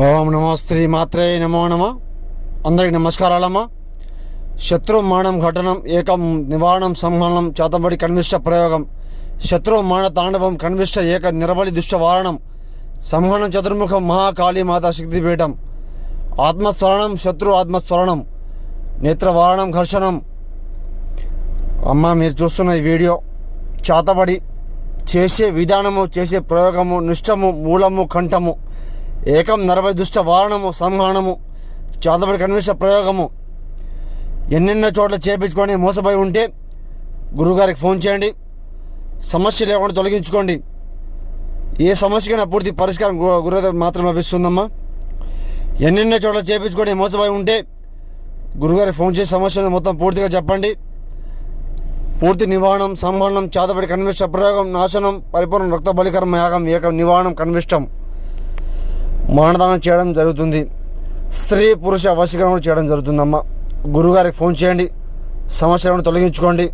ఓం నమో శ్రీ మాత్రే నమో నమ. అందరికి నమస్కారాలమ్మా. శత్రు మానం ఘటనం ఏకం నివారణం సంహనం చేతబడి కన్విష్ట ప్రయోగం. శత్రు మాన తాండవం కన్విష్ట ఏక నిరబలి దుష్ట వారణం. సంహనం చతుర్ముఖం మహాకాళీ మాత శక్తిపీఠం. ఆత్మస్మరణం శత్రు ఆత్మస్వరణం నేత్రవారణం ఘర్షణం. అమ్మ మీరు చూస్తున్న ఈ వీడియో చేతబడి చేసే విధానము చేసే ప్రయోగము నిష్టము మూలము కంఠము ఏకం నరభై దుష్ట వారణము సంహరణము చేతబడి కనిష్ట ప్రయోగము. ఎన్నెన్నో చోట్ల చేపించుకొని మోసపోయి ఉంటే గురువుగారికి ఫోన్ చేయండి. సమస్య లేకుండా తొలగించుకోండి. ఏ సమస్యకైనా పూర్తి పరిష్కారం గు- మాత్రం లభిస్తుందమ్మా. ఎన్నెన్నో చోట్ల చేపించుకొని మోసపోయి ఉంటే గురుగారికి ఫోన్ చేసి సమస్యను మొత్తం పూర్తిగా చెప్పండి. పూర్తి నివారణం సంహరణం చేతబడి కన్విష్ట ప్రయోగం నాశనం పరిపూర్ణ రక్త బలికరం యాగం ఏకం నివారణం కన్విష్టం మానదానం చేయడం జరుగుతుంది. స్త్రీ పురుష వశీకరణ చేయడం జరుగుతుందమ్మా. గురుగారికి ఫోన్ చేయండి. సమస్యలను తొలగించుకోండి.